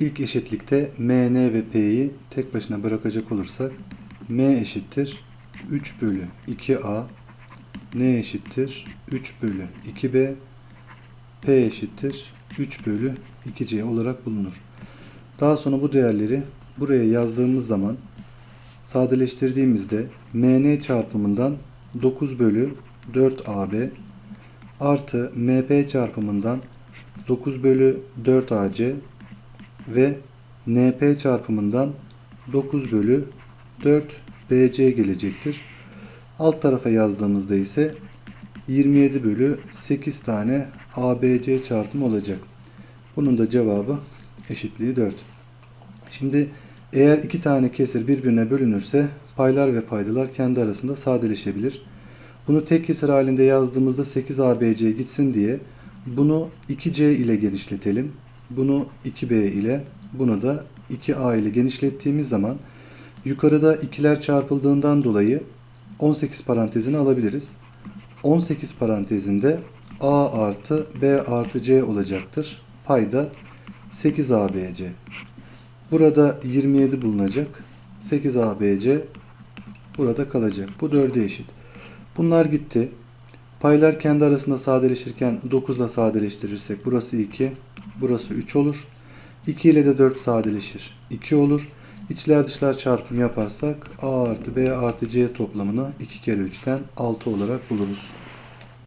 İlk eşitlikte M, N ve P'yi tek başına bırakacak olursak M eşittir 3 bölü 2A N eşittir 3 bölü 2B P eşittir 3 bölü 2C olarak bulunur. Daha sonra bu değerleri buraya yazdığımız zaman sadeleştirdiğimizde MN çarpımından 9 bölü 4AB artı MP çarpımından 9 bölü 4AC ve NP çarpımından 9 bölü 4 BC gelecektir. Alt tarafa yazdığımızda ise 27 bölü 8 tane ABC çarpımı olacak. Bunun da cevabı eşitliği 4. Şimdi eğer iki tane kesir birbirine bölünürse paylar ve paydalar kendi arasında sadeleşebilir. Bunu tek kesir halinde yazdığımızda 8ABC gitsin diye bunu 2C ile genişletelim. Bunu 2B ile bunu da 2A ile genişlettiğimiz zaman yukarıda ikiler çarpıldığından dolayı 18 parantezini alabiliriz. 18 parantezinde A artı B artı C olacaktır. Payda 8ABC. Burada 27 bulunacak. 8ABC burada kalacak. Bu 4'e eşit. Bunlar gitti. Paylar kendi arasında sadeleşirken 9 ile sadeleştirirsek burası 2, burası 3 olur. 2 ile de 4 sadeleşir. 2 olur. İçler dışlar çarpımı yaparsak A artı B artı C toplamını 2 kere 3'ten 6 olarak buluruz.